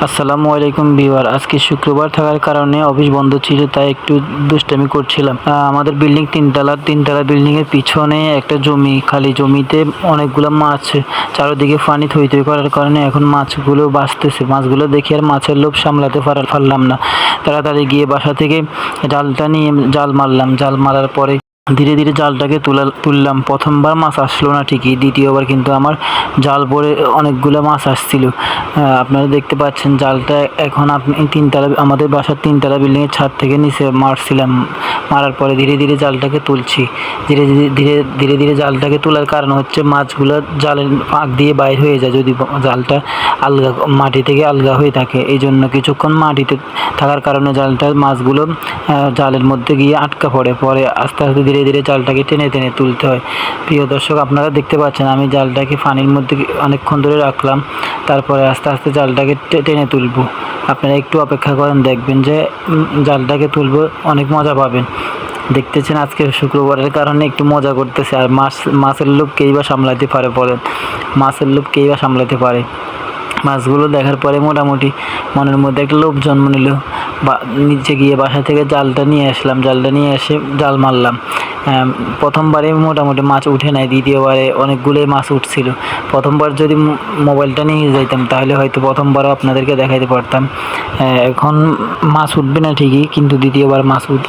আসসালামু আলাইকুম বিওয়ার আজকে শুক্রবার থাকার কারণে অফিস বন্ধ ছিল, তাই একটু দুষ্টামি করছিলাম। আমাদের বিল্ডিং তিনতলা তিনতলা বিল্ডিং এর পিছনে একটা জমি, খালি জমিতে অনেকগুলো মাছ, চারিদিকে পানি থই থই করার কারণে এখন মাছগুলো বাঁচতেছে। মাছগুলো দেখে আর মাছের লোভ সামলাতে পারা- পারলাম না। তাড়াতাড়ি গিয়ে বাসা থেকে জালটা নিয়ে জাল মারলাম। জাল মারার পরে ধীরে ধীরে জালটাকে তুলা তুললাম। প্রথমবার মাছ আসলো না ঠিকই, দ্বিতীয়বার কিন্তু আমার জাল পরে অনেকগুলো মাছ আসছিল। আপনারা দেখতে পাচ্ছেন জালটা এখন আপনি তিনতলা, আমাদের বাসার তিনতলা বিল্ডিংয়ের ছাদ থেকে নিচে মারছিলাম। মারার পরে ধীরে ধীরে জালটাকে তুলছি। ধীরে ধীরে ধীরে ধীরে জালটাকে তোলার কারণ হচ্ছে মাছগুলো জালের ফাঁক দিয়ে বাইর হয়ে যায় যদি জালটা আলগা, মাটি থেকে আলগা হয়ে থাকে। এই জন্য কিছুক্ষণ মাটিতে থাকার কারণে জালটা মাছগুলো জালের মধ্যে গিয়ে আটকা পড়ে। পরে আস্তে আস্তে ধীরে ধীরে জালটাকে টেনে টেনে তুলতে হয়। প্রিয় দর্শক, আপনারা দেখতে পাচ্ছেন, আমি জালটাকে পানির মধ্যে অনেকক্ষণ ধরে রাখলাম। তারপরে আস্তে আস্তে জালটাকে টেনে তুলবো। আপনারা একটু অপেক্ষা করেন, দেখবেন যে জালটাকে তুলবো, অনেক মজা পাবেন। দেখতেছেন, আজকে শুক্রবারের কারণে একটু মজা করতেছে। আর মাছ, মাছের লোভ কেই বা সামলাতে পারে বলেন? মাছের লোভ কেই বা সামলাতে পারে? মাছগুলো দেখার পরে মোটামুটি মনের মধ্যে একটা লোভ জন্ম নিল। নিচে গিয়ে বাসা থেকে জালটা নিয়ে আসলাম, জালটা নিয়ে এসে জাল মারলাম। প্রথমবারে মোটামুটি মাছ উঠে নাই, দ্বিতীয়বারে অনেকগুলোই মাছ উঠছিল। প্রথমবার যদি মোবাইলটা নিয়ে যাইতাম, তাহলে হয়তো প্রথমবারও আপনাদেরকে দেখাইতে পারতাম। এখন মাছ উঠবে না ঠিকই, কিন্তু দ্বিতীয়বার মাছ উঠ